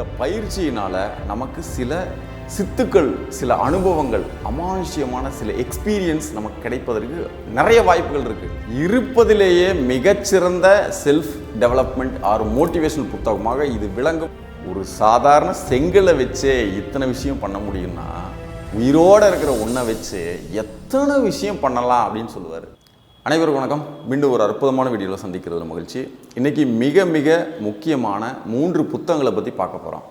இந்த பயிற்சியினால் நமக்கு சில சித்துக்கள் சில அனுபவங்கள் அமானுஷ்யமான சில எக்ஸ்பீரியன்ஸ் நமக்கு கிடைப்பதற்கு நிறைய வாய்ப்புகள் இருக்குது இருப்பதிலேயே மிகச்சிறந்த செல்ஃப் டெவலப்மெண்ட் ஆர் மோட்டிவேஷனல் புத்தகமாக இது விளங்கும். ஒரு சாதாரண செங்கலை வச்சே இத்தனை விஷயம் பண்ண முடியும்னா உயிரோட இருக்கிற ஒன்றை வச்சு எத்தனை விஷயம் பண்ணலாம் அப்படின்னு சொல்லுவார். அனைவருக்கும் வணக்கம். மீண்டும் ஒரு அற்புதமான வீடியோவில் சந்திக்கிறது மகிழ்ச்சி. இன்றைக்கி மிக மிக முக்கியமான மூன்று புத்தகங்களை பற்றி பார்க்க போகிறோம்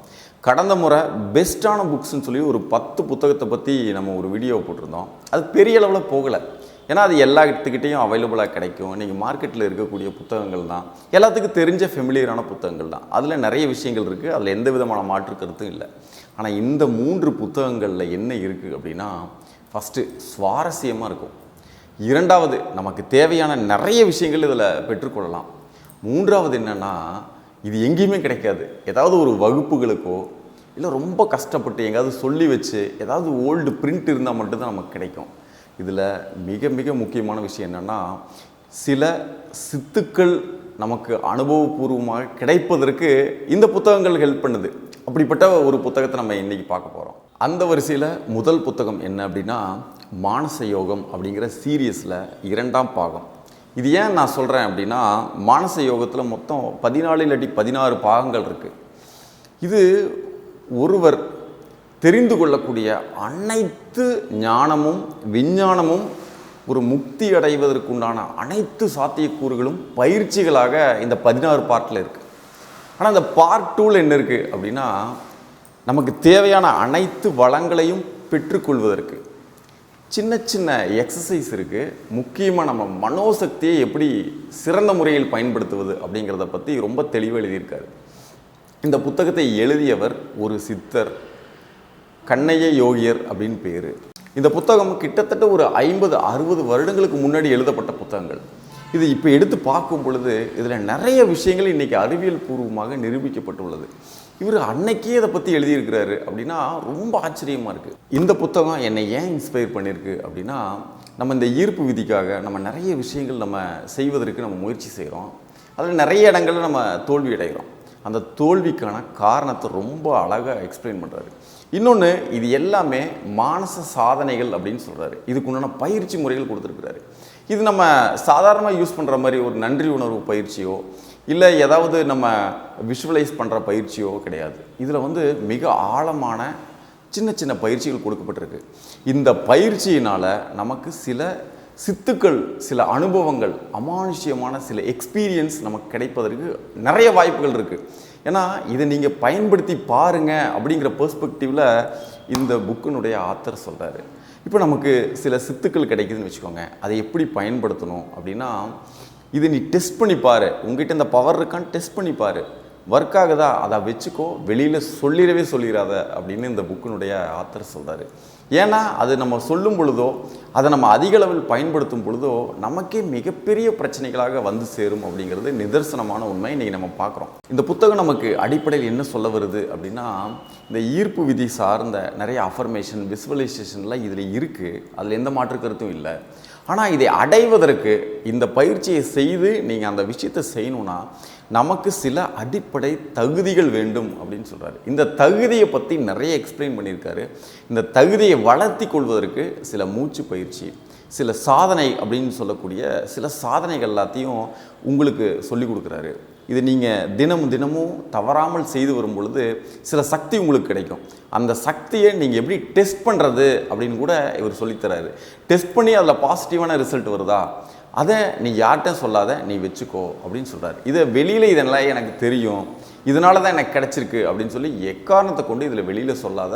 கடந்த முறை பெஸ்ட்டான புக்ஸ்ன்னு சொல்லி ஒரு பத்து புத்தகத்தை பற்றி நம்ம ஒரு வீடியோ போட்டிருந்தோம். அது பெரிய அளவில் போகலை. ஏன்னா அது எல்லா இடத்துக்கிட்டேயும் அவைலபிளாக கிடைக்கும். இன்றைக்கி மார்க்கெட்டில் இருக்கக்கூடிய புத்தகங்கள் தான். எல்லாத்துக்கும் தெரிஞ்ச ஃபெமிலியரான புத்தகங்கள் தான். அதில் நிறைய விஷயங்கள் இருக்குது அதில் எந்த விதமான மாற்று கருத்தும் இல்லை. ஆனால் இந்த மூன்று புத்தகங்களில் என்ன இருக்குது அப்படின்னா ஃபஸ்ட்டு சுவாரஸ்யமாக இருக்கும். இரண்டாவது நமக்கு தேவையான நிறைய விஷயங்கள் இதில் பெற்றுக்கொள்ளலாம். மூன்றாவது என்னென்னா இது எங்கேயுமே கிடைக்காது. ஏதாவது ஒரு வகுப்புகளுக்கோ இல்லை ரொம்ப கஷ்டப்பட்டு எங்கேயாவது சொல்லி வச்சு ஏதாவது ஓல்டு பிரிண்ட் இருந்தால் மட்டும்தான் நமக்கு கிடைக்கும். இதில் மிக மிக முக்கியமான விஷயம் என்னென்னா சில சித்துக்கள் நமக்கு அனுபவபூர்வமாக கிடைப்பதற்கு இந்த புத்தகங்கள் ஹெல்ப் பண்ணுது. அப்படிப்பட்ட ஒரு புத்தகத்தை நம்ம இன்றைக்கி பார்க்க போகிறோம் அந்த வரிசையில் முதல் புத்தகம் என்ன அப்படின்னா மானச யோகம் அப்படிங்கிற சீரியஸில் இரண்டாம் பாகம். இது ஏன் நான் சொல்கிறேன் அப்படின்னா மானச யோகத்தில் மொத்தம் பதினாலு இல்லாட்டி பதினாறு பாகங்கள் இருக்குது இது ஒருவர் தெரிந்து கொள்ளக்கூடிய அனைத்து ஞானமும் விஞ்ஞானமும் ஒரு முக்தி அடைவதற்குண்டான அனைத்து சாத்தியக்கூறுகளும் பயிற்சிகளாக இந்த பதினாறு பார்ட்டில் இருக்குது ஆனால் இந்த பார்ட் டூவில் என்ன இருக்குது அப்படின்னா நமக்கு தேவையான அனைத்து வளங்களையும் பெற்றுக்கொள்வதற்கு. சின்ன சின்ன எக்ஸசைஸ் இருக்குது முக்கியமாக நம்ம மனோசக்தியை எப்படி சிறந்த முறையில் பயன்படுத்துவது அப்படிங்கிறத பற்றி ரொம்ப தெளிவாக எழுதியிருக்காரு. இந்த புத்தகத்தை எழுதியவர் ஒரு சித்தர் கண்ணைய யோகியர் அப்படின்னு பேர். இந்த புத்தகம் கிட்டத்தட்ட ஒரு ஐம்பது அறுபது வருடங்களுக்கு முன்னாடி எழுதப்பட்ட புத்தகங்கள். இது இப்போ எடுத்து பார்க்கும் பொழுது இதில் நிறைய விஷயங்கள் இன்றைக்கி அறிவியல் பூர்வமாக நிரூபிக்கப்பட்டுள்ளது. இவர் அன்னைக்கே இதை பற்றி எழுதியிருக்கிறாரு அப்படின்னா ரொம்ப ஆச்சரியமாக இருக்குது இந்த புத்தகம் என்னை ஏன் இன்ஸ்பயர் பண்ணியிருக்கு அப்படின்னா நம்ம இந்த ஈர்ப்பு விதிக்காக நம்ம நிறைய விஷயங்கள் நம்ம செய்வதற்கு நம்ம முயற்சி செய்கிறோம் அதில் நிறைய இடங்களில் நம்ம தோல்வி அடைகிறோம் அந்த தோல்விக்கான காரணத்தை ரொம்ப அழகாக எக்ஸ்பிளைன் பண்ணுறாரு இன்னொன்று இது எல்லாமே மானச சாதனைகள் அப்படின்னு சொல்கிறாரு இதுக்குண்டான பயிற்சி முறைகள் கொடுத்துருக்குறாரு. இது நம்ம சாதாரணமாக யூஸ் பண்ணுற மாதிரி ஒரு நன்றி உணர்வு பயிற்சியோ இல்லை ஏதாவது நம்ம விஷுவலைஸ் பண்ணுற பயிற்சியோ கிடையாது. இதில் வந்து மிக ஆழமான சின்ன சின்ன பயிற்சிகள் கொடுக்கப்பட்டிருக்கு. இந்த பயிற்சியினால் நமக்கு சில சித்துக்கள் சில அனுபவங்கள் அமானுஷ்யமான சில எக்ஸ்பீரியன்ஸ் நமக்கு கிடைப்பதற்கு நிறைய வாய்ப்புகள் இருக்குது ஏன்னா இதை நீங்கள் பயன்படுத்தி பாருங்க அப்படிங்கிற பெர்ஸ்பெக்டிவில் இந்த புக்கினுடைய ஆத்தர் சொல்கிறாரு இப்போ நமக்கு சில சித்துக்கள் கிடைக்குதுன்னு வச்சுக்கோங்க. அதை எப்படி பயன்படுத்தணும் அப்படின்னா இது நீ டெஸ்ட் பண்ணி பாரு. உங்ககிட்ட இந்த பவர் இருக்கான்னு டெஸ்ட் பண்ணி பாரு. ஒர்க் ஆகுதா? அதை வச்சுக்கோ. வெளியில் சொல்லிடவே சொல்லிடாத அப்படின்னு இந்த புக்கினுடைய ஆத்தர் சொல்கிறாரு ஏன்னா அது நம்ம சொல்லும் பொழுதோ அதை நம்ம அதிக அளவில் பயன்படுத்தும் பொழுதோ நமக்கே மிகப்பெரிய பிரச்சனைகளாக வந்து சேரும் அப்படிங்கிறது நிதர்சனமான உண்மை இன்றைக்கி நம்ம பார்க்குறோம். இந்த புத்தகம் நமக்கு அடிப்படையில் என்ன சொல்ல வருது அப்படின்னா இந்த ஈர்ப்பு விதி சார்ந்த நிறைய அஃபர்மேஷன் விசுவலைசேஷன்லாம் இதில் இருக்குது அதில் எந்த மாற்று கருத்தும் இல்லை. ஆனால் இதை அடைவதற்கு இந்த பயிற்சியை செய்து நீங்கள் அந்த விஷயத்தை செய்யணும்னா நமக்கு சில அடிப்படை தகுதிகள் வேண்டும் அப்படின்னு சொல்கிறாரு இந்த தகுதியை பற்றி நிறைய எக்ஸ்பிளைன் பண்ணியிருக்காரு. இந்த தகுதியை வளர்த்தி கொள்வதற்கு சில மூச்சு பயிற்சி சில சாதனை அப்படின்னு சொல்லக்கூடிய சில சாதனைகள் எல்லாத்தையும் உங்களுக்கு சொல்லி கொடுக்குறாரு. இது நீங்கள் தினமும் தினமும் தவறாமல் செய்து வரும் பொழுது சில சக்தி உங்களுக்கு கிடைக்கும். அந்த சக்தியை நீங்கள் எப்படி டெஸ்ட் பண்ணுறது அப்படின்னு கூட இவர் சொல்லித்தராரு டெஸ்ட் பண்ணி அதில் பாசிட்டிவான ரிசல்ட் வருதா? அதை நீ யார்கிட்ட சொல்லாத நீ வச்சுக்கோ அப்படின்னு சொல்கிறார் இதை வெளியில் இதெல்லாம் எனக்கு தெரியும். இதனால தான் எனக்கு கிடச்சிருக்கு அப்படின்னு சொல்லி எக்காரணத்தை கொண்டு இதில் வெளியில் சொல்லாத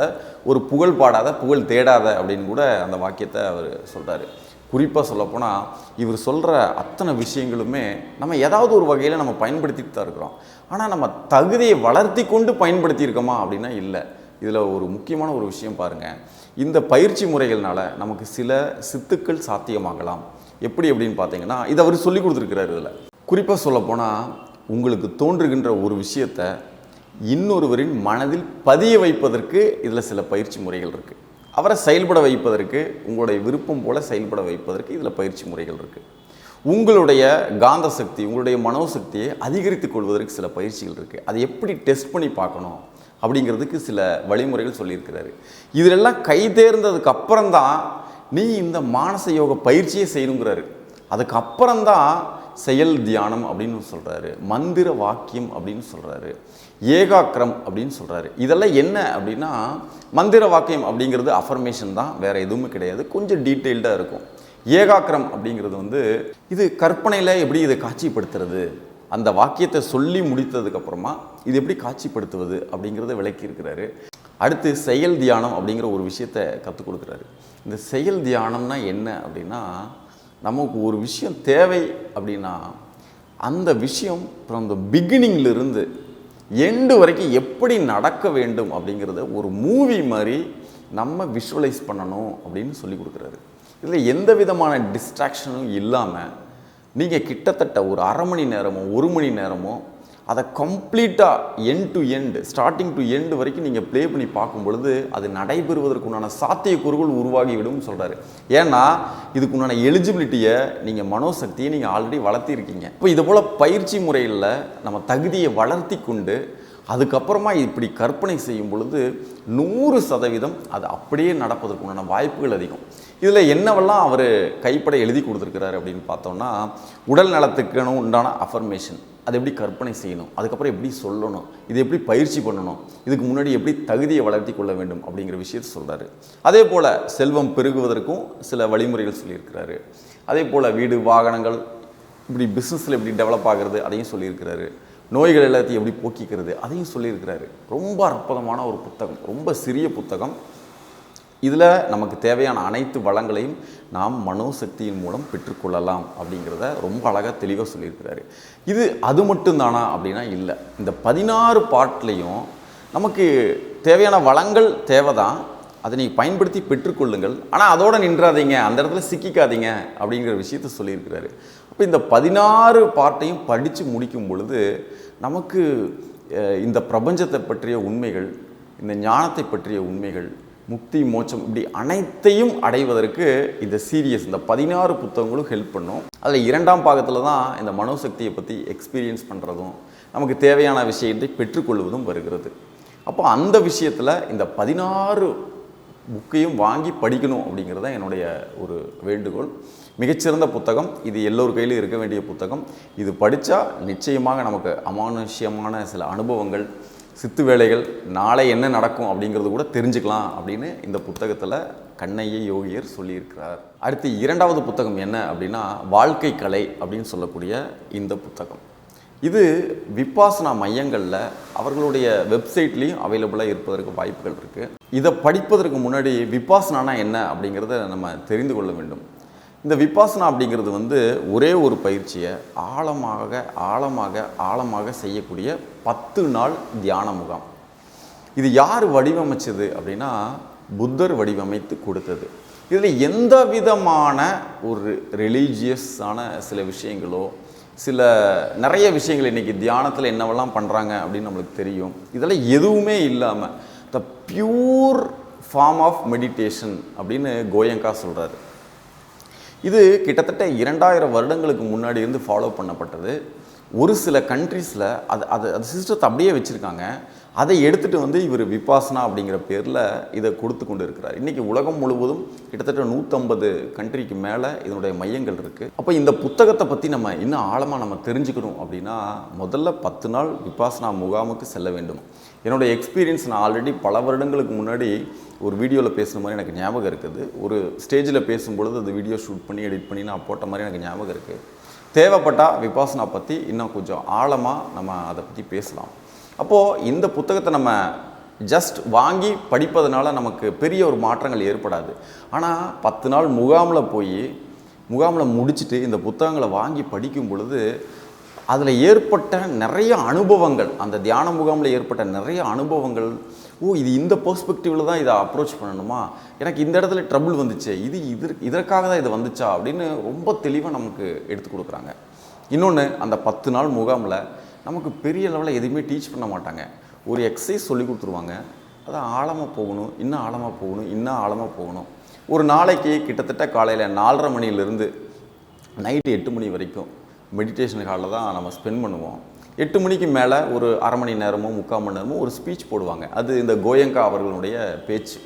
ஒரு புகழ் பாடாத புகழ் தேடாத அப்படின்னு கூட அந்த வாக்கியத்தை அவர் சொல்கிறாரு குறிப்பாக சொல்லப்போனால் இவர் சொல்கிற அத்தனை விஷயங்களுமே நம்ம ஏதாவது ஒரு வகையில் நம்ம பயன்படுத்திட்டு தான் இருக்கிறோம். ஆனால் நம்ம தகுதியை வளர்த்தி கொண்டு பயன்படுத்தியிருக்கோமா அப்படின்னா இல்லை. இதில் ஒரு முக்கியமான ஒரு விஷயம் பாருங்கள் இந்த பயிற்சி முறைகள்னால நமக்கு சில சித்துக்கள் சாத்தியமாகலாம். எப்படி அப்படின்னு பார்த்தீங்கன்னா இதை அவர் சொல்லி கொடுத்துருக்கிறார் இதில். குறிப்பாக சொல்லப்போனால் உங்களுக்கு தோன்றுகின்ற ஒரு விஷயத்தை இன்னொருவரின் மனதில் பதிய வைப்பதற்கு இதில் சில பயிற்சி முறைகள் இருக்குது அவரை செயல்பட வைப்பதற்கு உங்களுடைய விருப்பம் போல செயல்பட வைப்பதற்கு இதில் பயிற்சி முறைகள் இருக்குது உங்களுடைய காந்த சக்தி உங்களுடைய மனோசக்தியை அதிகரித்துக் கொள்வதற்கு சில பயிற்சிகள் இருக்குது அதை எப்படி டெஸ்ட் பண்ணி பார்க்கணும் அப்படிங்கிறதுக்கு சில வழிமுறைகள் சொல்லியிருக்கிறாரு. இதிலெல்லாம் கைதேர்ந்ததுக்கு அப்புறம் அப்புறம்தான் நீ இந்த மானச யோக பயிற்சியை செய்யணுங்கிறாரு. அதுக்கப்புறம்தான் செயல் தியானம் அப்படின்னு சொல்கிறாரு மந்திர வாக்கியம் அப்படின்னு சொல்கிறாரு ஏகாக்கிரம் அப்படின்னு சொல்கிறாரு இதெல்லாம் என்ன அப்படின்னா மந்திர வாக்கியம் அப்படிங்கிறது அஃபர்மேஷன் தான் வேறு எதுவுமே கிடையாது. கொஞ்சம் டீட்டெயில்டாக இருக்கும். ஏகாக்கிரம் அப்படிங்கிறது வந்து இது கற்பனையில் எப்படி இதை காட்சிப்படுத்துறது? அந்த வாக்கியத்தை சொல்லி முடித்ததுக்கப்புறமா இது எப்படி காட்சிப்படுத்துவது அப்படிங்கிறத விளக்கி இருக்கிறாரு அடுத்து செயல் தியானம் அப்படிங்கிற ஒரு விஷயத்தை கற்றுக் கொடுக்குறாரு. இந்த செயல் தியானம்னா என்ன அப்படின்னா நமக்கு ஒரு விஷயம் தேவை அப்படின்னா அந்த விஷயம் அப்புறம் அந்த பிகினிங்லேருந்து எண்டு வரைக்கும் எப்படி நடக்க வேண்டும் அப்படிங்கிறத ஒரு மூவி மாதிரி நம்ம விஷுவலைஸ் பண்ணணும் அப்படின்னு சொல்லி கொடுக்குறாரு. இதில் எந்த விதமான டிஸ்ட்ராக்ஷனும் இல்லாமல் நீங்கள் கிட்டத்தட்ட ஒரு அரை மணி நேரமோ ஒரு மணி நேரமோ அதை கம்ப்ளீட்டாக end to end starting to end வரைக்கும் நீங்கள் ப்ளே பண்ணி பார்க்கும் பொழுது அது நடைபெறுவதற்குண்டான சாத்தியக்கூறுகள் உருவாகிவிடும் சொல்கிறாரு ஏன்னா இதுக்குண்டான எலிஜிபிலிட்டியை நீங்கள் மனோசக்தியை நீங்கள் ஆல்ரெடி வளர்த்திருக்கீங்க. இப்போ இது போல் பயிற்சி முறையில் நம்ம தகுதியை வளர்த்தி கொண்டு அதுக்கப்புறமா இப்படி கற்பனை செய்யும் பொழுது நூறு சதவீதம் அது அப்படியே நடப்பதற்குண்டான வாய்ப்புகள் அதிகம். இதில் என்னவெல்லாம் அவர் கைப்பட எழுதி கொடுத்துருக்கிறாரு அப்படின்னு பார்த்தோம்னா உடல் நலத்துக்குன்னு உண்டான அஃபர்மேஷன் அதை எப்படி கற்பனை செய்யணும் அதுக்கப்புறம் எப்படி சொல்லணும் இது எப்படி பயிற்சி பண்ணணும் இதுக்கு முன்னாடி எப்படி தகுதியை வளர்த்தி கொள்ள வேண்டும் அப்படிங்கிற விஷயத்தை சொல்கிறாரு அதே போல் செல்வம் பெருகுவதற்கும் சில வழிமுறைகள் சொல்லியிருக்கிறாரு. அதே போல் வீடு வாகனங்கள் இப்படி பிஸ்னஸில் எப்படி டெவலப் ஆகிறது அதையும் சொல்லியிருக்கிறாரு. நோய்கள் எல்லாத்தையும் எப்படி போக்கிக்கிறது அதையும் சொல்லியிருக்கிறாரு. ரொம்ப அற்புதமான ஒரு புத்தகம் ரொம்ப சிறிய புத்தகம். இதில் நமக்கு தேவையான அனைத்து வளங்களையும் நாம் மனோசக்தியின் மூலம் பெற்றுக்கொள்ளலாம் அப்படிங்கிறத ரொம்ப அழகாக தெளிவாக சொல்லியிருக்கிறாரு. இது அது மட்டும்தானா அப்படின்னா இல்லை. இந்த பதினாறு பாட்டிலையும் நமக்கு தேவையான வளங்கள் தேவைதான். அதை நீங்கள் பயன்படுத்தி பெற்றுக்கொள்ளுங்கள். ஆனால் அதோடு நின்றாதீங்க. அந்த இடத்துல சிக்கிக்காதீங்க அப்படிங்கிற விஷயத்த சொல்லியிருக்கிறாரு. அப்போ இந்த பதினாறு பாட்டையும் படித்து முடிக்கும் பொழுது நமக்கு இந்த பிரபஞ்சத்தை பற்றிய உண்மைகள் இந்த ஞானத்தை பற்றிய உண்மைகள் முக்தி மோட்சம் இப்படி அனைத்தையும் அடைவதற்கு இந்த சீரியஸ் இந்த பதினாறு புத்தகங்களும் ஹெல்ப் பண்ணும். அதில் இரண்டாம் பாகத்தில் தான் இந்த மனோசக்தியை பற்றி எக்ஸ்பீரியன்ஸ் பண்ணுறதும் நமக்கு தேவையான விஷயத்தை பெற்றுக்கொள்வதும் வருகிறது. அப்போ அந்த விஷயத்தில் இந்த பதினாறு புக்கையும் வாங்கி படிக்கணும் அப்படிங்கிறது தான் என்னுடைய ஒரு வேண்டுகோள். மிகச்சிறந்த புத்தகம். இது எல்லோர் கையிலும் இருக்க வேண்டிய புத்தகம். இது படித்தா நிச்சயமாக நமக்கு அமானுஷ்யமான சில அனுபவங்கள் சித்து வேலைகள் நாளை என்ன நடக்கும் அப்படிங்கிறது கூட தெரிஞ்சுக்கலாம் அப்படின்னு இந்த புத்தகத்தில் கண்ணைய யோகியர் சொல்லியிருக்கிறார். அடுத்து இரண்டாவது புத்தகம் என்ன அப்படின்னா வாழ்க்கை கலை அப்படின்னு சொல்லக்கூடிய இந்த புத்தகம். இது விபாசனா மையங்களில் அவர்களுடைய வெப்சைட்லேயும் அவைலபிளாக இருப்பதற்கு வாய்ப்புகள் இருக்குது இதை படிப்பதற்கு முன்னாடி விபாசனானா என்ன அப்படிங்கிறத நம்ம தெரிந்து கொள்ள வேண்டும். இந்த விபாசனா அப்படிங்கிறது வந்து ஒரே ஒரு பயிற்சியை ஆழமாக ஆழமாக ஆழமாக செய்யக்கூடிய பத்து நாள் தியான முகாம். இது யார் வடிவமைச்சது அப்படின்னா புத்தர் வடிவமைத்து கொடுத்தது. இதில் எந்த விதமான ஒரு ரிலீஜியஸான சில விஷயங்களோ சில நிறைய விஷயங்கள் இன்றைக்கி தியானத்தில் என்னவெல்லாம் பண்ணுறாங்க அப்படின்னு நம்மளுக்கு தெரியும். இதெல்லாம் எதுவுமே இல்லாமல் the pure form of meditation அப்படின்னு கோயங்கா சொல்கிறாரு இது கிட்டத்தட்ட இரண்டாயிரம் வருடங்களுக்கு முன்னாடி இருந்து ஃபாலோ பண்ணப்பட்டது. ஒரு சில கண்ட்ரீஸில் அது அது அது சிஸ்டத்தை அப்படியே வச்சுருக்காங்க. அதை எடுத்துகிட்டு வந்து இவர் விபாசனா அப்படிங்கிற பேரில் இதை கொடுத்து கொண்டு இருக்கிறார் இன்றைக்கி உலகம் முழுவதும் கிட்டத்தட்ட நூற்றம்பது கண்ட்ரிக்கு மேலே இதனுடைய மையங்கள் இருக்குது அப்போ இந்த புத்தகத்தை பற்றி நம்ம இன்னும் ஆழமாக நம்ம தெரிஞ்சுக்கணும் அப்படின்னா முதல்ல பத்து நாள் விபாசனா முகாமுக்கு செல்ல வேண்டும். என்னுடைய எக்ஸ்பீரியன்ஸ் நான் ஆல்ரெடி பல வருடங்களுக்கு முன்னாடி ஒரு வீடியோவில் பேசுன மாதிரி எனக்கு ஞாபகம் இருக்குது. ஒரு ஸ்டேஜில் பேசும்பொழுது அது வீடியோ ஷூட் பண்ணி எடிட் பண்ணி நான் போட்ட மாதிரி எனக்கு ஞாபகம் இருக்குது தேவைப்பட்டால் விபாசனா பற்றி இன்னும் கொஞ்சம் ஆழமாக நம்ம அதை பற்றி பேசலாம். அப்போது இந்த புத்தகத்தை நம்ம ஜஸ்ட் வாங்கி படிப்பதனால நமக்கு பெரிய ஒரு மாற்றங்கள் ஏற்படாது. ஆனால் பத்து நாள் முகாமில் போய் முகாமில் முடிச்சுட்டு இந்த புத்தகங்களை வாங்கி படிக்கும் பொழுது அதில் ஏற்பட்ட நிறைய அனுபவங்கள் அந்த தியான முகாமில் ஏற்பட்ட நிறைய அனுபவங்கள் ஓ இது இந்த பெர்ஸ்பெக்டிவில் தான் இதை அப்ரோச் பண்ணணுமா? எனக்கு இந்த இடத்துல ட்ரபுள் வந்துச்சு இது இது இதற்காக தான் இது வந்துச்சா? அப்படின்னு ரொம்ப தெளிவாக நமக்கு எடுத்து கொடுக்குறாங்க. இன்னொன்று அந்த பத்து நாள் முகாமில் நமக்கு பெரிய லெவலில் எதுவுமே டீச் பண்ண மாட்டாங்க. ஒரு எக்ஸசைஸ் சொல்லி கொடுத்துருவாங்க. அது ஆழமாக போகணும் இன்னும் ஆழமாக போகணும் இன்னும் ஆழமாக போகணும். ஒரு நாளைக்கு கிட்டத்தட்ட காலையில் நாலரை மணிலேருந்து நைட்டு எட்டு மணி வரைக்கும் மெடிடேஷன் ஹாலில் தான் நம்ம ஸ்பெண்ட் பண்ணுவோம். எட்டு மணிக்கு மேலே ஒரு அரை மணி நேரமோ முக்கால் மணி நேரமோ ஒரு ஸ்பீச் போடுவாங்க. அது இந்த கோயங்கா அவர்களுடைய பேச்சு.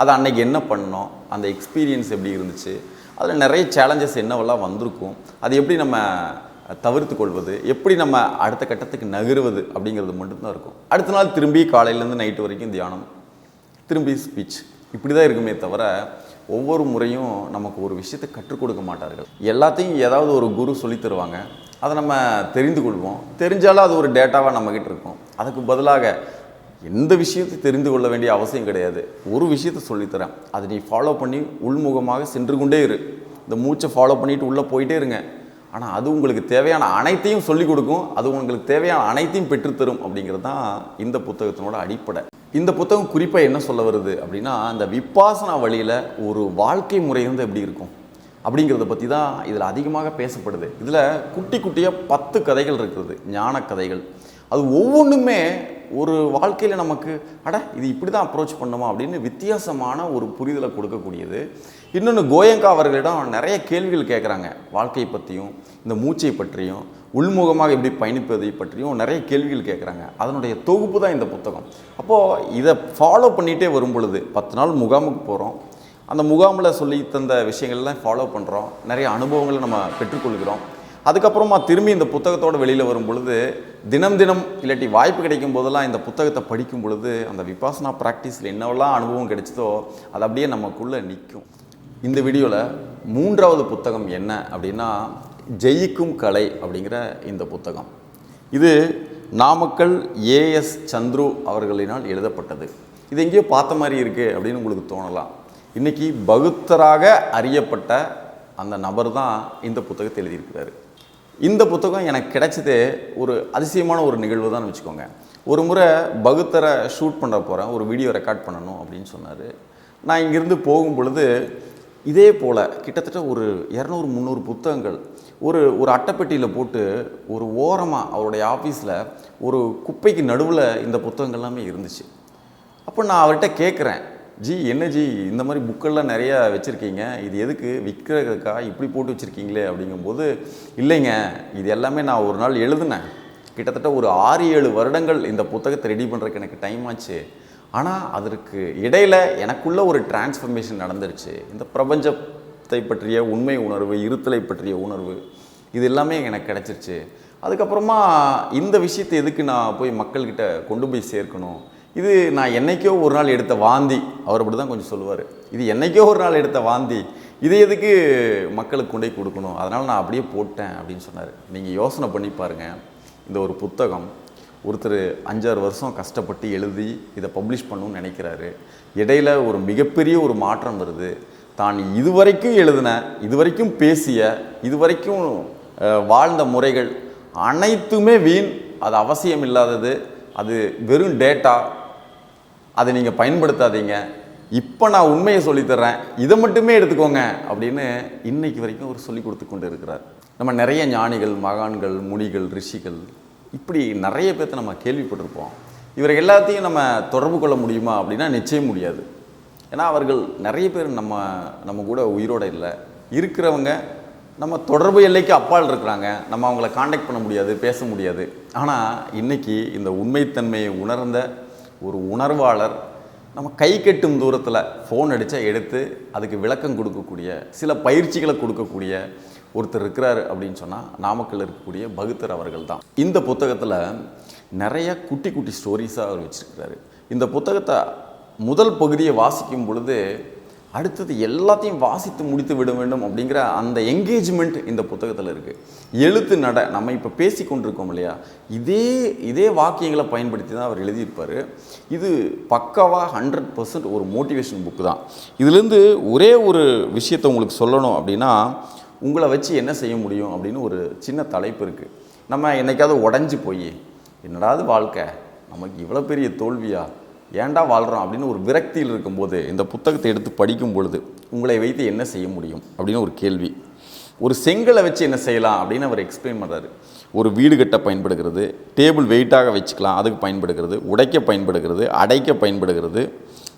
அது அன்னைக்கு என்ன பண்ணோம் அந்த எக்ஸ்பீரியன்ஸ் எப்படி இருந்துச்சு அதில் நிறைய சேலஞ்சஸ் என்னவெல்லாம் வந்திருக்கும் அது எப்படி நம்ம தவிர்த்து கொள்வது எப்படி நம்ம அடுத்த கட்டத்துக்கு நகருவது அப்படிங்கிறது மட்டும்தான் இருக்கும். அடுத்த நாள் திரும்பி காலையிலேருந்து நைட்டு வரைக்கும் தியானம் திரும்பி ஸ்பீச் இப்படி தான் இருக்குமே தவிர ஒவ்வொரு முறையும் நமக்கு ஒரு விஷயத்தை கற்றுக் கொடுக்க மாட்டார்கள். எல்லாத்தையும் ஏதாவது ஒரு குரு சொல்லித் தருவாங்க. அதை நம்ம தெரிந்து கொள்வோம். தெரிஞ்சாலும் அது ஒரு டேட்டாவாக நம்மக்கிட்ட இருக்கும். அதுக்கு பதிலாக எந்த விஷயத்தை தெரிந்து கொள்ள வேண்டிய அவசியம் கிடையாது. ஒரு விஷயத்தை சொல்லித்தரேன் அதை நீ ஃபாலோ பண்ணி உள்முகமாக சென்று கொண்டே இரு. இந்த மூச்சை ஃபாலோ பண்ணிட்டு உள்ளே போயிட்டே இருங்க. ஆனால் அது உங்களுக்கு தேவையான அனைத்தையும் சொல்லிக் கொடுக்கும். அது உங்களுக்கு தேவையான அனைத்தையும் பெற்றுத்தரும் அப்படிங்கிறது தான் இந்த புத்தகத்தினோட அடிப்படை. இந்த புத்தகம் குறிப்பாக என்ன சொல்ல வருது அப்படின்னா அந்த விப்பாசனா வழியில் ஒரு வாழ்க்கை முறை வந்து எப்படி இருக்கும்? அப்படிங்கிறத பற்றி தான் இதில் அதிகமாக பேசப்படுது. இதில் குட்டி குட்டியாக பத்து கதைகள் இருக்கிறது ஞான கதைகள் அது ஒவ்வொன்றுமே ஒரு வாழ்க்கையில் நமக்கு அட இது இப்படி தான் அப்ரோச் பண்ணுமா அப்படின்னு வித்தியாசமான ஒரு புரிதலை கொடுக்கக்கூடியது. இன்னொன்று கோயங்கா அவர்களிடம் நிறைய கேள்விகள் கேட்குறாங்க வாழ்க்கையை பற்றியும் இந்த மூச்சை பற்றியும் உள்முகமாக எப்படி பயணிப்பதை பற்றியும் நிறைய கேள்விகள் கேட்குறாங்க அதனுடைய தொகுப்பு தான் இந்த புத்தகம். அப்போது இதை ஃபாலோ பண்ணிகிட்டே வரும் பொழுது பத்து நாள் முகாமுக்கு போகிறோம் அந்த முகாமில் சொல்லி தந்த விஷயங்கள்லாம் ஃபாலோ பண்ணுறோம் நிறைய அனுபவங்களை நம்ம பெற்றுக்கொள்கிறோம். அதுக்கப்புறமா திரும்பி இந்த புத்தகத்தோட வெளியில் வரும் பொழுது தினம் தினம் இல்லாட்டி வாய்ப்பு கிடைக்கும் போதெல்லாம் இந்த புத்தகத்தை படிக்கும் பொழுது அந்த விபாசனா ப்ராக்டிஸில் என்னவெல்லாம் அனுபவம் கிடைச்சதோ அது அப்படியே நமக்குள்ளே நிற்கும் இந்த வீடியோவில் மூன்றாவது புத்தகம் என்ன அப்படின்னா ஜெயிக்கும் கலை அப்படிங்கிற இந்த புத்தகம். இது நாமக்கல் ஏஎஸ் சந்துரு அவர்களினால் எழுதப்பட்டது. இது எங்கேயோ பார்த்த மாதிரி இருக்குது அப்படின்னு உங்களுக்கு தோணலாம். இன்றைக்கி பகுத்தராக அறியப்பட்ட அந்த நபர் தான் இந்த புத்தகத்தை எழுதியிருக்கிறாரு. இந்த புத்தகம் எனக்கு கிடைச்சதே ஒரு அதிசயமான ஒரு நிகழ்வு தான் வச்சுக்கோங்க. ஒரு முறை பகுத்தரை ஷூட் பண்ண போகிறேன் ஒரு வீடியோ ரெக்கார்ட் பண்ணணும் அப்படின்னு சொன்னார். நான் இங்கேருந்து போகும் பொழுது இதே போல் கிட்டத்தட்ட ஒரு இரநூறு முந்நூறு புத்தகங்கள் ஒரு ஒரு அட்டைப்பெட்டியில் போட்டு ஒரு ஓரமாக அவருடைய ஆஃபீஸில் ஒரு குப்பைக்கு நடுவில் இந்த புத்தகங்கள் எல்லாமே இருந்துச்சு. அப்போ நான் அவர்கிட்ட கேட்குறேன் ஜி என்ன ஜி இந்த மாதிரி புக்கெல்லாம் நிறையா வச்சுருக்கீங்க. இது எதுக்கு? விற்கிறதுக்கா இப்படி போட்டு வச்சுருக்கீங்களே அப்படிங்கும்போது இல்லைங்க. இது எல்லாமே நான் ஒரு நாள் எழுதினேன். கிட்டத்தட்ட ஒரு ஆறு ஏழு வருடங்கள் இந்த புத்தகத்தை ரெடி பண்ணுறதுக்கு எனக்கு டைம் ஆச்சு. ஆனால் அதற்கு இடையில எனக்குள்ள ஒரு டிரான்ஸ்ஃபர்மேஷன் நடந்துருச்சு. இந்த பிரபஞ்சத்தை பற்றிய உண்மை உணர்வு இருத்தலை பற்றிய உணர்வு இது எல்லாமே எனக்கு கிடச்சிருச்சு. அதுக்கப்புறமா இந்த விஷயத்தை எதுக்கு நான் போய் மக்கள்கிட்ட கொண்டு போய் சேர்க்கணும்? இது நான் என்னைக்கோ ஒரு நாள் எடுத்த வாந்தி. அவர் அப்படி தான் கொஞ்சம் சொல்லுவார். இது என்னைக்கோ ஒரு நாள் எடுத்த வாந்தி. இது எதுக்கு மக்களுக்கு கொண்டு கொடுக்கணும்? அதனால் நான் அப்படியே போட்டேன் அப்படின்னு சொன்னார். நீங்கள் யோசனை பண்ணி பாருங்கள் இந்த ஒரு புத்தகம் ஒருத்தர் அஞ்சாறு வருஷம் கஷ்டப்பட்டு எழுதி இதை பப்ளிஷ் பண்ணணும்னு நினைக்கிறாரு. இடையில ஒரு மிகப்பெரிய ஒரு மாற்றம் வருது. தான் இதுவரைக்கும் எழுதின இதுவரைக்கும் பேசிய இதுவரைக்கும் வாழ்ந்த முறைகள் அனைத்துமே வீண். அது அவசியம் இல்லாதது அது வெறும் டேட்டா அதை நீங்கள் பயன்படுத்தாதீங்க. இப்போ நான் உண்மையை சொல்லித்தர்றேன் இதை மட்டுமே எடுத்துக்கோங்க. அப்படின்னு இன்னைக்கு வரைக்கும் அவர் சொல்லி கொடுத்து கொண்டு இருக்கிறார் நம்ம நிறைய ஞானிகள் மகான்கள் முனிகள் ரிஷிகள் இப்படி நிறைய பேர்த்த நம்ம கேள்விப்பட்டிருப்போம். இவரை எல்லாத்தையும் நம்ம தொடர்பு கொள்ள முடியுமா அப்படின்னா நிச்சயம் முடியாது. ஏன்னா அவர்கள் நிறைய பேர் நம்ம நம்ம கூட உயிரோட இல்லை. இருக்கிறவங்க நம்ம தொடர்பு எல்லைக்கு அப்பால் இருக்கிறாங்க. நம்ம அவங்கள காண்டாக்ட் பண்ண முடியாது பேச முடியாது. ஆனால் இன்றைக்கி இந்த உண்மைத்தன்மையை உணர்ந்த ஒரு உணர்வாளர் நம்ம கை கெட்டும் தூரத்தில் ஃபோன் அடித்தா எடுத்து அதுக்கு விளக்கம் கொடுக்கக்கூடிய சில பயிற்சிகளை கொடுக்கக்கூடிய ஒருத்தர் இருக்கிறாரு அப்படின்னு சொன்னால் நாமக்கல் இருக்கக்கூடிய பகுத்தர் அவர்கள் தான். இந்த புத்தகத்தில் நிறைய குட்டி குட்டி ஸ்டோரிஸாக அவர் வச்சுருக்கிறாரு. இந்த புத்தகத்தை முதல் பகுதியை வாசிக்கும் பொழுது அடுத்தது எல்லாத்தையும் வாசித்து முடித்து விட வேண்டும் அப்படிங்கிற அந்த என்கேஜ்மெண்ட் இந்த புத்தகத்தில் இருக்குது எழுத்து நட நம்ம இப்போ பேசி கொண்டிருக்கோம் இல்லையா? இதே இதே வாக்கியங்களை பயன்படுத்தி தான் அவர் எழுதியிருப்பார். இது பக்காவாக ஹண்ட்ரட் பர்சன்ட் ஒரு மோட்டிவேஷன் புக்கு தான். இதுலேருந்து ஒரே ஒரு விஷயத்தை உங்களுக்கு சொல்லணும் அப்படின்னா உங்களை வச்சு என்ன செய்ய முடியும் அப்படின்னு ஒரு சின்ன தலைப்பு இருக்குது நம்ம என்னைக்காவது உடஞ்சி போய் என்னடாது வாழ்க்கை? நமக்கு இவ்வளோ பெரிய தோல்வியா? ஏன்டா வாழ்கிறோம் அப்படின்னு ஒரு விரக்தியில் இருக்கும்போது இந்த புத்தகத்தை எடுத்து படிக்கும் பொழுது உங்களை வைத்து என்ன செய்ய முடியும் அப்படின்னு ஒரு கேள்வி. ஒரு செங்கலை வச்சு என்ன செய்யலாம் அப்படின்னு அவர் எக்ஸ்பிளைன் பண்ணுறாரு ஒரு வீடு கட்ட பயன்படுகிறது டேபிள் வெயிட்டாக வச்சுக்கலாம் அதுக்கு பயன்படுகிறது உடைக்க பயன்படுகிறது அடைக்க பயன்படுகிறது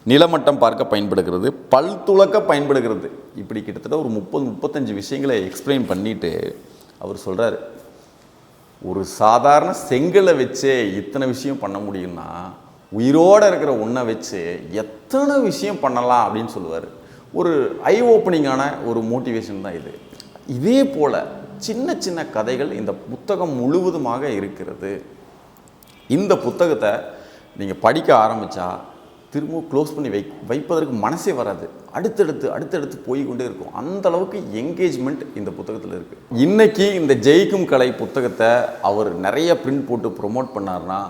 நிலமட்டம் பார்க்க பயன்படுகிறது பல் துளக்க பயன்படுகிறது. இப்படி கிட்டத்தட்ட ஒரு முப்பது முப்பத்தஞ்சு விஷயங்களை எக்ஸ்பிளைன் பண்ணிட்டு அவர் சொல்கிறாரு ஒரு சாதாரண செங்கலை வச்சே இத்தனை விஷயம் பண்ண முடியும்னா உயிரோடு இருக்கிற ஒன்றை வச்சு எத்தனை விஷயம் பண்ணலாம் அப்படின்னு சொல்லுவார். ஒரு ஐ ஓப்பனிங்கான ஒரு மோட்டிவேஷன் தான் இது. இதே போல் சின்ன சின்ன கதைகள் இந்த புத்தகம் முழுவதுமாக இருக்கிறது. இந்த புத்தகத்தை நீங்கள் படிக்க ஆரம்பித்தா திரும்ப க்ளோஸ் பண்ணி வை வைப்பதற்கு மனசே வராது. அடுத்தடுத்து அடுத்தடுத்து போய் கொண்டே இருக்கும். அந்த அளவுக்கு என்கேஜ்மெண்ட் இந்த புத்தகத்தில் இருக்குது இன்றைக்கி இந்த ஜெயிக்கும் கலை புத்தகத்தை அவர் நிறைய பிரிண்ட் போட்டு ப்ரொமோட் பண்ணார்னா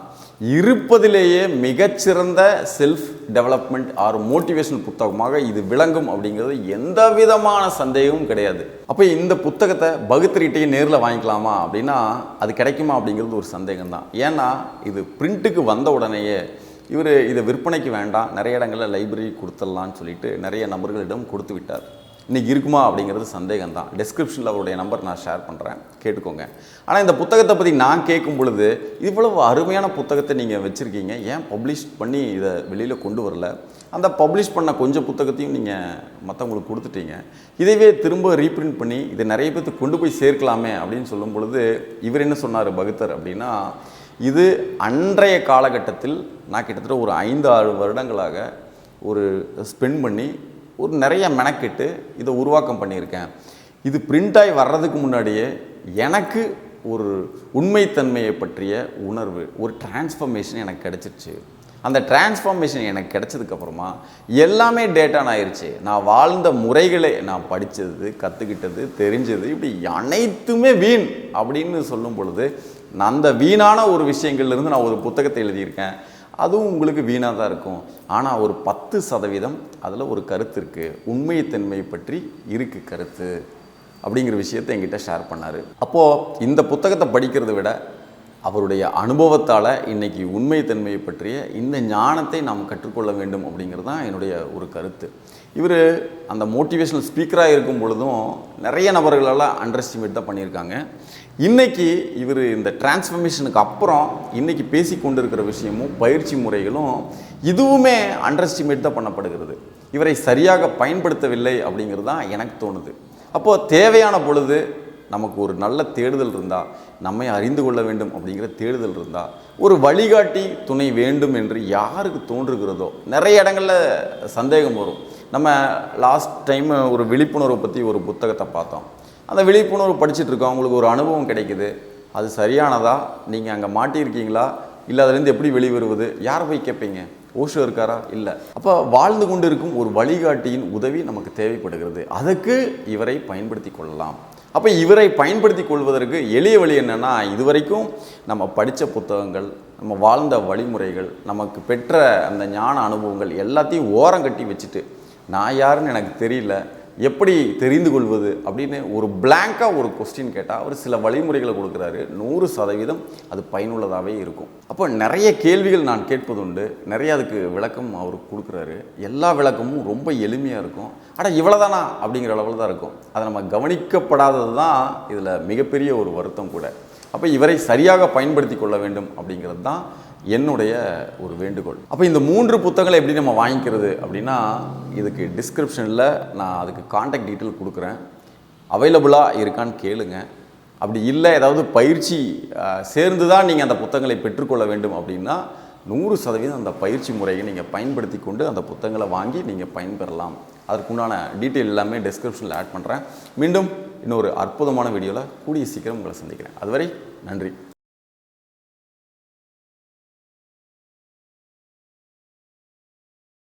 இருப்பதிலேயே மிகச்சிறந்த செல்ஃப் டெவலப்மெண்ட் ஆர் மோட்டிவேஷன் புத்தகமாக இது விளங்கும் அப்படிங்கிறது எந்த விதமான சந்தேகமும் கிடையாது. அப்போ இந்த புத்தகத்தை பகுத்தறிட்டையே நேரில் வாங்கிக்கலாமா அப்படின்னா அது கிடைக்குமா அப்படிங்கிறது ஒரு சந்தேகம் தான் ஏன்னா இது பிரிண்ட்டுக்கு வந்த உடனேயே இவர் இதை விற்பனைக்கு வேண்டாம் நிறைய இடங்களில் லைப்ரரி கொடுத்துடலான்னு சொல்லிட்டு நிறைய நபர்களிடம் கொடுத்து விட்டார். இன்றைக்கி இருக்குமா அப்படிங்கிறது சந்தேகம் தான் டிஸ்கிரிப்ஷனில் அவருடைய நம்பர் நான் ஷேர் பண்ணுறேன் கேட்டுக்கோங்க. ஆனால் இந்த புத்தகத்தை பற்றி நான் கேட்கும் பொழுது இவ்வளவு அருமையான புத்தகத்தை நீங்கள் வச்சுருக்கீங்க. ஏன் பப்ளிஷ் பண்ணி இதை வெளியில் கொண்டு வரல? அந்த பப்ளிஷ் பண்ண கொஞ்சம் புத்தகத்தையும் நீங்கள் மற்றவங்களுக்கு கொடுத்துட்டீங்க. இதைவே திரும்ப ரீப்ரிண்ட் பண்ணி இதை நிறைய பேர்த்துக்கு கொண்டு போய் சேர்க்கலாமே அப்படின்னு சொல்லும் பொழுது இவர் என்ன சொன்னார் பகத்தர் அப்படின்னா இது அன்றைய காலகட்டத்தில் நான் கிட்டத்தட்ட ஒரு ஐந்து ஆறு வருடங்களாக ஒரு ஸ்பெண்ட் பண்ணி ஒரு நிறைய மெனக்கெட்டு இதை உருவாக்கம் பண்ணியிருக்கேன். இது பிரிண்டாகி வர்றதுக்கு முன்னாடியே எனக்கு ஒரு உண்மைத்தன்மையை பற்றிய உணர்வு ஒரு டிரான்ஸ்ஃபர்மேஷன் எனக்கு கிடச்சிருச்சு. அந்த டிரான்ஸ்ஃபார்மேஷன் எனக்கு கிடச்சதுக்கப்புறமா எல்லாமே டேட்டான் ஆயிடுச்சு நான் வாழ்ந்த முறைகளை நான் படித்தது கற்றுக்கிட்டது தெரிஞ்சது இப்படி அனைத்துமே வீண் அப்படின்னு சொல்லும் பொழுது நான் அந்த வீணான ஒரு விஷயங்கள்லேருந்து நான் ஒரு புத்தகத்தை எழுதியிருக்கேன். அதுவும் உங்களுக்கு வீணாக தான் இருக்கும். ஆனால் ஒரு பத்து சதவீதம் அதில் ஒரு கருத்து இருக்குது உண்மைத்தன்மை பற்றி இருக்குது கருத்து அப்படிங்கிற விஷயத்தை என்கிட்ட ஷேர் பண்ணார். அப்போது இந்த புத்தகத்தை படிக்கிறதை விட அவருடைய அனுபவத்தால் இன்றைக்கி உண்மைத்தன்மையை பற்றிய இந்த ஞானத்தை நாம் கற்றுக்கொள்ள வேண்டும் அப்படிங்கிறது தான் என்னுடைய ஒரு கருத்து. இவர் அந்த மோட்டிவேஷனல் ஸ்பீக்கராக இருக்கும் பொழுதும் நிறைய நபர்களால் அண்டர் எஸ்டிமேட் தான் பண்ணியிருக்காங்க. இன்றைக்கி இவர் இந்த டிரான்ஸ்ஃபர்மேஷனுக்கு அப்புறம் இன்றைக்கி பேசி கொண்டிருக்கிற விஷயமும் பயிற்சி முறைகளும் இதுவுமே அண்டர் எஸ்டிமேட் தான் பண்ணப்படுகிறது. இவரை சரியாக பயன்படுத்தவில்லை அப்படிங்கிறது தான் எனக்கு தோணுது. அப்போது தேவையான பொழுது நமக்கு ஒரு நல்ல தேடுதல் இருந்தால் நம்மை அறிந்து கொள்ள வேண்டும் அப்படிங்கிற தேடுதல் இருந்தால் ஒரு வழிகாட்டி துணை வேண்டும் என்று யாருக்கு தோன்றுகிறதோ நிறைய இடங்களில் சந்தேகம் வரும். நம்ம லாஸ்ட் டைம் ஒரு விழிப்புணர்வை பற்றி ஒரு புத்தகத்தை பார்த்தோம். அந்த விழிப்புணர்வு படிச்சுட்டு இருக்கோம். ஒரு அனுபவம் கிடைக்குது. அது சரியானதா? நீங்கள் அங்கே மாட்டியிருக்கீங்களா? இல்லை அதுலேருந்து எப்படி வெளிவருவது? யாரை போய் கேட்பீங்க? ஓஷோ இருக்காரா? இல்லை. அப்போ வாழ்ந்து கொண்டிருக்கும் ஒரு வழிகாட்டியின் உதவி நமக்கு தேவைப்படுகிறது. அதுக்கு இவரை பயன்படுத்தி கொள்ளலாம். அப்போ இவரை பயன்படுத்தி கொள்வதற்கு எளிய வழி என்னென்னா இதுவரைக்கும் நம்ம படித்த புத்தகங்கள் நம்ம வாழ்ந்த வழிமுறைகள் நமக்கு பெற்ற அந்த ஞான அனுபவங்கள் எல்லாத்தையும் ஓரம் கட்டி வச்சுட்டு நான் யாருன்னு எனக்கு தெரியல எப்படி தெரிந்து கொள்வது அப்படின்னு ஒரு பிளாங்காக ஒரு கொஸ்டின் கேட்டால் அவர் சில வழிமுறைகளை கொடுக்குறாரு. நூறு சதவீதம் அது பயனுள்ளதாகவே இருக்கும். அப்போ நிறைய கேள்விகள் நான் கேட்பதுண்டு நிறைய அதுக்கு விளக்கம் அவர் கொடுக்குறாரு. எல்லா விளக்கமும் ரொம்ப எளிமையாக இருக்கும். ஆனால் இவ்வளோதானா அப்படிங்கிற அளவில் தான் இருக்கும். அதை நம்ம கவனிக்கப்படாதது தான் இதில் மிகப்பெரிய ஒரு வருத்தம் கூட. அப்போ இவரை சரியாக பயன்படுத்தி கொள்ள வேண்டும் அப்படிங்கிறது தான் என்னுடைய ஒரு வேண்டுகோள். அப்போ இந்த மூன்று புத்தகங்களை எப்படி நம்ம வாங்கிக்கிறது அப்படின்னா இதுக்கு டிஸ்கிரிப்ஷனில் நான் அதுக்கு காண்டாக்ட் டீட்டெயில் கொடுக்குறேன். அவைலபிளாக இருக்கான்னு கேளுங்க. அப்படி இல்லை ஏதாவது பயிற்சி சேர்ந்து தான் நீங்கள் அந்த புத்தகங்களை பெற்றுக்கொள்ள வேண்டும் அப்படின்னா நூறு சதவீதம் அந்த பயிற்சி முறையை நீங்கள் பயன்படுத்தி கொண்டு அந்த புத்தகங்களை வாங்கி நீங்கள் பயன்பெறலாம். அதற்குண்டான டீட்டெயில் எல்லாமே டிஸ்கிரிப்ஷனில் ஆட் பண்ணுறேன் மீண்டும் இன்னொரு அற்புதமான வீடியோவில் கூடிய சீக்கிரம் உங்களை சந்திக்கிறேன். அதுவரை நன்றி.